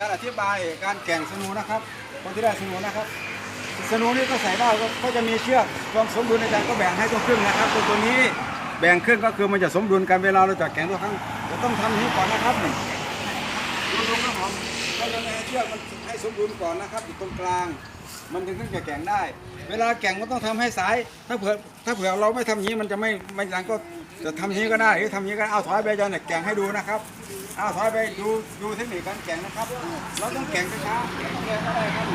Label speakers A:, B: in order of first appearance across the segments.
A: การอธิบายการแก่งสนูนะครับ คนที่ได้สนูนะครับสนูนี่ก็ใส่ได้ก็ก็จะมีเชือกความสมดุลในการก็แบ่งให้ตัวครึ่งนะครับตัวตัวนี้แบ่งครึ่งก็คือมันจะสมดุลกันเวลาเราจะแก่งตัวครั้งจะต้องทำอย่างนี้ก่อนนะครับหนี่งดูดูครับผมก็จะมีเชือกมันให้สมดุลก่อนนะครับอยู่ตรงกลาง มันถึงจะแก่งได้ เวลาแก่งก็ต้องทำให้สาย ถ้าเผื่อถ้าเผื่อเราไม่ทำอย่างนี้มันจะไม่ไม่ดังก็ จะทำอย่างนี้ก็ได้หรือทำอย่างนี้ก็ได้เอาถอยไปจารย์เนี่ยแก่งให้ดูนะครับเอาถอยไปดูดูเทคนิคการแก่งนะครับ เราต้องแก่งช้าๆแก่งก็ได้ครับ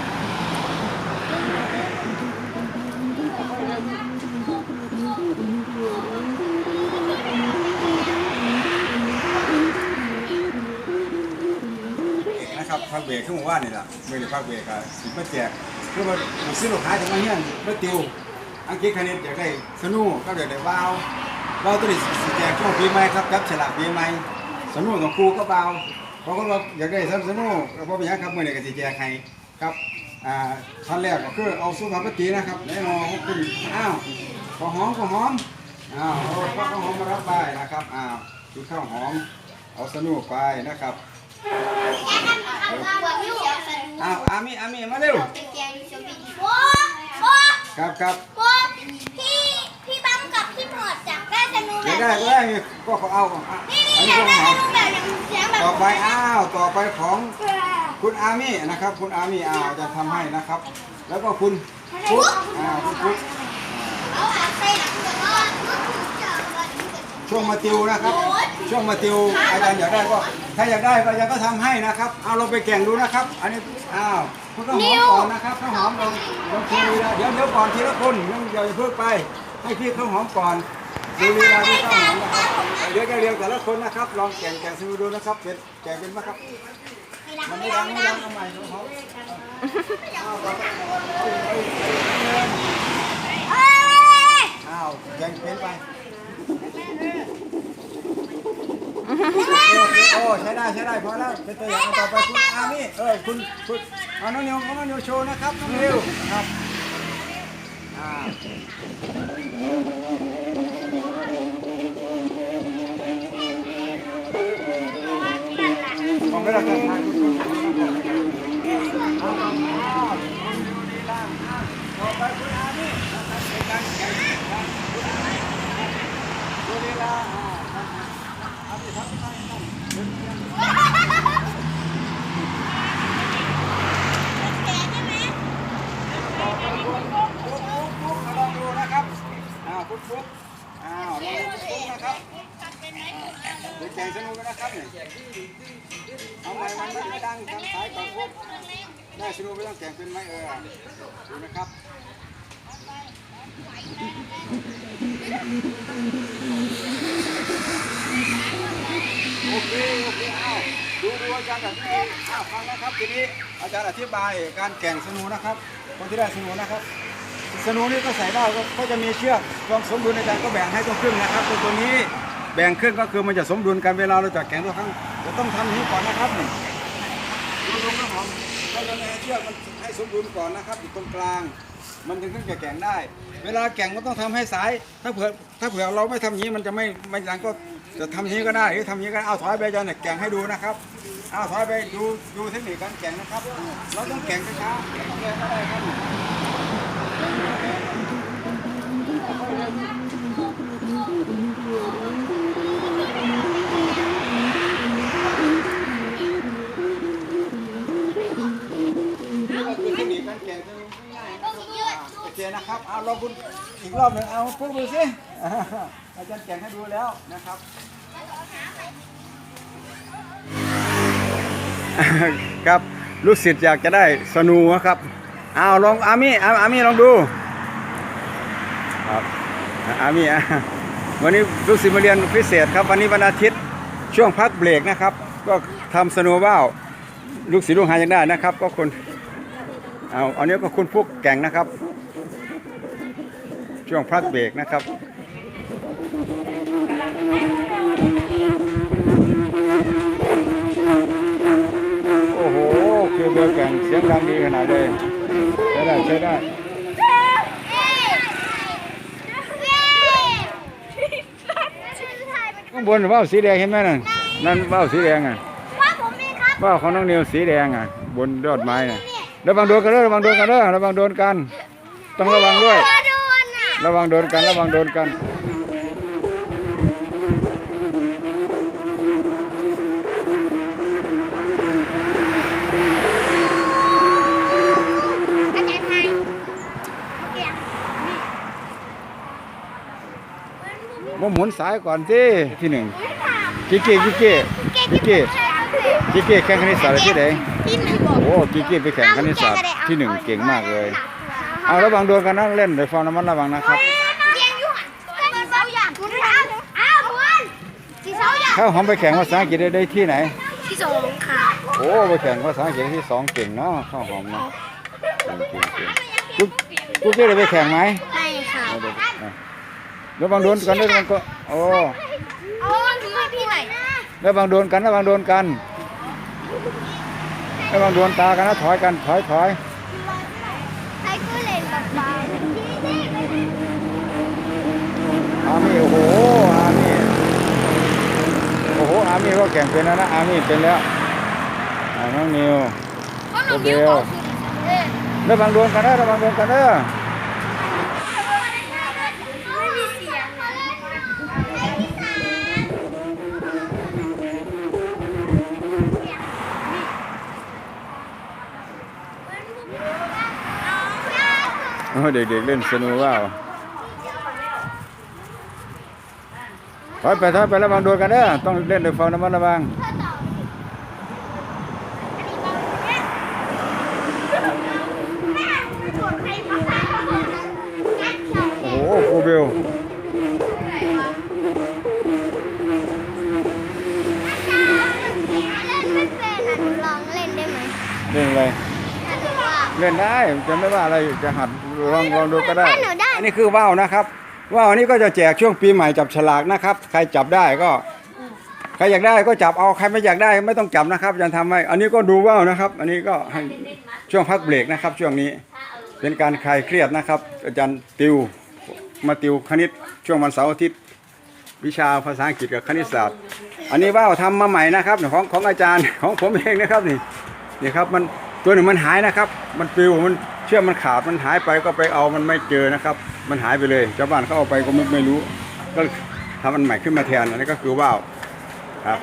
A: นะครับพักเบรกขึ้นมาว่านี่แหละไม่ได้พักเบรกอะสิบมาแจกคือว่าซื้อลูกค้าจะมาเฮียนมาติวอังกฤษคณิตอยากได้สนุกก็อยากได้วาว วาตัวนี้สิแจกช่วงปีใหม่ครับจับฉลากปีใหม่สนุกของครูก็เบาเพราะว่าอยากได้สนุกเพราะเป็นหยังครับเมื่อนี้ก็สิแจกให้ครับอ่าขั้นแรกก็คือเอาสุภาพสตรีนะครับแน่นอนคุณอ้าวข้าวหอมข้าวหอมอ้าวเอาข้าวหอมมารับไปนะครับอ้าวดูข้าวหอมเอาสนุกไปนะครับอ้าวอามีอามีมาเร็วครับครับ
B: พี่พี่บังกับพี่หมวด จากได้ธนูแบ
A: เดี๋ยว
B: บ
A: ได้
B: นี้
A: ก็ได้ก็เขาเอาอะ
B: นี่
A: อัน
B: นี่
A: นี้
B: อยา
A: ก็
B: กได้
A: ห
B: ธ
A: อม
B: นูแบบอย่างเสียงแบบ
A: ต่อไปอ้าวต่อไปของคุณอามี่นะครับ คุณอามี่อ้าวจะทำให้นะครับ แล้วก็คุณฟุ๊กอ่าคุณฟุ๊ก
B: เอาอาใส่หนังแต่ว่าจะ
A: ช่วงมาติวนะครับ ช่วงมาติวอาจารย์อยากได้ก็ถ้าอยากได้ก็อาจารย์ก็ทำให้นะครับเอาเราไปแข่งดูนะครับ อันนี้อ้าวคุณก็หอมก่อนนะครับข้าวหอมลงลงทีละเดี๋ยวเดี๋ยวก่อนทีละคนยังอย่าเพิ่งไป ให้พี่ข้าวหอมก่อน ดูลีลาพี่ข้าวหอมนะครับเดี๋ยวจะเรียงแต่ละคนนะครับ ลองแข่งแข่งซิดูนะครับเป็นแข่งเป็นไหมครับ มันไม่ดังไม่ดังเอาใหม่ของเขาอ้าวต่อไปอ้าแข่งเป็นไปโอเคโอ้ใช้ได้ใช้ได้พอแล้วเป็นตัวอย่างต่อไปคุณอามี่เออคุณคุณเอาน้องนิวน้องนิวโชว์นะครับน้องนิวครับอ่า Gracias. แข่งสนุกกันนะครับเนี่ยเอาใหม่มันไม่ดังทางสายก่อนฟุ๊กได้สนุกไม่ต้องแข่งเป็นไหมเออดูนะครับโอเคโอเคเอ้าดูดูอาจารย์แบบนี้อ้าวฟังนะครับทีนี้อาจารย์อธิบายการแข่งสนุนะครับ คนที่ได้สนุนะครับสนูนี่ก็ใส่ได้ก็ก็จะมีเชือกความสมดุลในการก็แบ่งให้ตัวครึ่งนะครับตัวนี้ แบ่งครึ่งก็คือมันจะสมดุลกันเวลาเราจะแข่งตัวครั้งจะต้องทำนี้ก่อนนะครับนี่ดูดูครับผมก็จะมีเชือกมันให้สมดุลก่อนนะครับอยู่ตรงกลาง มันถึงจะแข่งได้ เวลาแข่งก็ต้องทำให้สาย ถ้าเผื่อถ้าเผื่อเราไม่ทำอย่านี้มันจะไม่ไม่ดังก็จะทำอย่านี้ก็ได้หรือทำนี้ก็ได้เอาถอยไปจารย์เนี่ยแข่งให้ดูนะครับเอาถอยไปดูดูเทคนิคการแข่งนะครับ เราต้องแข่งช้าๆแข่งก็ได้ครับ โอเคนะครับ เอาลองคุณอีกรอบหนึ่งเอาพูดดูสิอาจารย์แกะให้ดูแล้วนะครับ ครับลูกศิษย์อยากจะได้สนูนะครับ เอาลองอามี่อาอามี่ลองดู ครับอามี่อะ วันนี้ลูกศิษย์มาเรียนพิเศษครับ วันนี้วันอาทิตย์ช่วงพักเบรกนะครับ ก็ทำสนูว่าวลูกศิษย์ลูกหายังได้นะครับ ก็คนเอาอันนี้ก็คุณพวกแก่งนะครับ ช่วงพักเบรกนะครับโอ้โหคือเบอร์แก่งเสียงดังดีขนาดเลยใช้ได้ใช้ได้ข้างบ นว่าวสีแดงเห็นไหมนั่นนั่นว่าวสีแดงอะ
B: ว่าผมเองครับ
A: ว่าวของน้องนิวสีแดงอะ บนยอดไม้น่ะระวังโดนกันเด้อระวังโดนกันเด้อระวังโดนกัน ต้องระวังด้วย
B: โดนอะ
A: ระวังโดนกันระวังโดนกัน
B: อาจารย์ให้เกียร์
A: ว่า หมุนสายก่อนสิที่หนึ่งกิกกี้กิกกี้กิกกี้กิกกี้แข่งคณิตศาสตร์อะไรที่ไหน
B: ที่หนึ่งบอก
A: โอ้กิกกี้ไปแข่งคณิตศาสตร์ที่หนึ่งเก่งมากเลย เอาระวังโดนกันนะเล่นโดยความระมัดระวังนะครับ
B: เกียร์อยู่หันเสาอย่างคุณทำอ้าวคุณที่เสาอย่าง
A: ข้าวหอมไปแข่งภาษาอังกฤษได้ได้ที่ไหน
B: ที่สองค่ะ
A: โอ้ไปแข่งภาษาอังกฤษที่สองเก่งเนาะข้าวหอมเนาะเก่งเก่งเก่งกุ๊กกุ๊กกี้ได้ไปแข่งไหม
B: ไม่ค่ะ
A: เอาเดี๋ยวอะ ระวังโดนกันด้วยระวังก็โอ้
B: โอ้ถือให้พี่หน่อย
A: ระวังโดนกันระวังโดนกันระวังโดนตากันนะถอยกันถอยถอย
B: ให้กูเล่นกับปลา
A: อามี่โอ้โหอามี่โอ้โหอามี่ก็แข่งเป็นแล้วนะอามี่เป็นแล้วอ่าน้องนิว
B: เพราะหนูยิ้วขอคืนเออ
A: ระวังโดนกันนะระวังโดนกันเด้อ
B: ไม่มีเสียง
A: โอ้ เด็กๆเล่นสนุกว่าวถอยไปถอยไประวังโดนกันเด้อต้องเล่นด้วยความระมัดระวังโอ้โหครูเบล
B: ลองเล่นได้ไหม
A: เล่นอะไร เล่นได้จะไม่ว่าอะไรจะหัดลองลองดูก็ได้
B: หนูได้
A: อันนี้คือว่าวนะครับว่าวอันนี้ก็จะแจกช่วงปีใหม่จับฉลากนะครับ ใครจับได้ก็ใครอยากได้ก็จับเอาใครไม่อยากได้ไม่ต้องจับนะครับอาจารย์ทำให้อันนี้ก็ดูว่าวนะครับ อันนี้ก็ให้ช่วงพักเบรกนะครับ ช่วงนี้เป็นการคลายเครียดนะครับ อาจารย์ติวมาติวคณิตช่วงวันเสาร์อาทิตย์วิชาภาษาอังกฤษกับคณิตศาสตร์ อันนี้ว่าวทำมาใหม่นะครับของของอาจารย์ของผมเองนะครับนี่นี่ครับมัน ตัวหนึ่งมันหายนะครับ มันปลิวมันเชื่อกมันขาดมันหายไปก็ไปเอามันไม่เจอนะครับ มันหายไปเลยชาวบ้านเขาเอาไปก็ไม่ไม่รู้ ก็ทำมันใหม่ขึ้นมาแทนอันนี้ก็คือว่าวครับ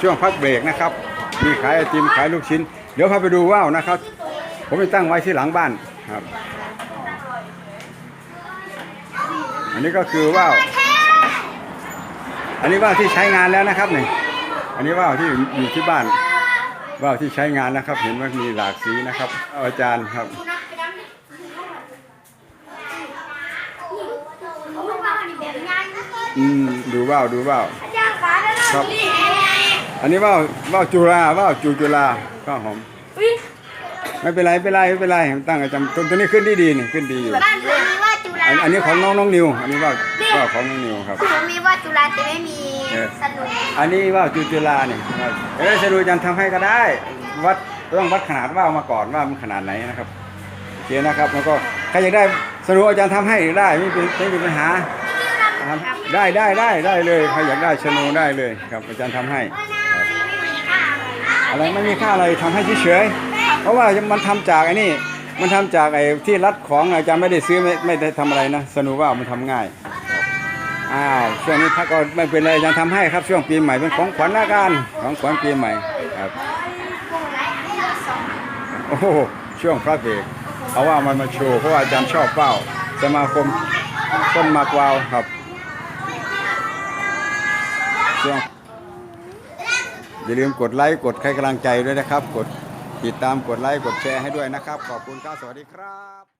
A: ช่วงพักเบรกนะครับ มีขายไอติมขายลูกชิ้น เดี๋ยวพาไปดูว่าวนะครับ ผมไปตั้งไว้ที่หลังบ้านครับ อันนี้ก็คือว่าวอันนี้ว่าวที่ใช้งานแล้วนะครับนี่อันนี้ว่าวที่อยู่ที่บ้าน ว่าวที่ใช้งานนะครับ เห็นว่ามีหลากสีนะครับเอาอาจารย์ครับ อืมดูว่าวดูว่าวครับ อันนี้ว่าวว่าวจุฬาว่าวจูจุฬาข้าวหอมไม่เป็นไรไม่เป็นไรไม่เป็นไรตั้งอาจารย์ตัวตัวนี้ขึ้นดีดีนี่ขึ้นดีอยู่
B: บ้านผมมีว่าจุฬา
A: อันอันนี้ของน้องน้องนิว อันนี้ว่าวว่าวของน้องนิวครับ
B: ผมมีว่าจุฬาแต่ไม่มี
A: เออ
B: สนุก
A: อันนี้ว่าวจูจุฬาเนี่ยเอ้ยจะดูอาจารย์ทำให้ก็ได้ วัดต้องวัดขนาดว่าวมาก่อนว่ามันขนาดไหนนะครับโอเคนะครับแล้วก็ใครอยากได้สรุปอาจารย์ทำให้ได้ไม่เป็นไม่มีปัญหาครับได้ได้ได้ได้เลยใครอยากได้ชโนได้เลยครับอาจารย์ทำให้ครับอะไรไม่มีค่าอะไรทำให้เฉยๆเพราะว่ามันทำจากไอ้นี่มันทำจากไอ้ที่รัดของอาจารย์ไม่ได้ซื้อไม่ไม่ได้ทำอะไรนะสนุว่าวมันทำง่าย อ้าวช่วงนี้พักก็ไม่เป็นไรยังทำให้ครับช่วงปีใหม่เป็นของขวัญละกันของขวัญปีใหม่ครับโอ้โช่วงพระเบรกเอาว่ามันมาโชว์เพราะอาจารย์ชอบเป้าสมาคมต้นมากวาวครับช่วงอย่าลืมกดไลค์กดใครกำลังใจด้วยนะครับ กดติดตามกดไลค์กดแชร์ให้ด้วยนะครับ ขอบคุณครับสวัสดีครับ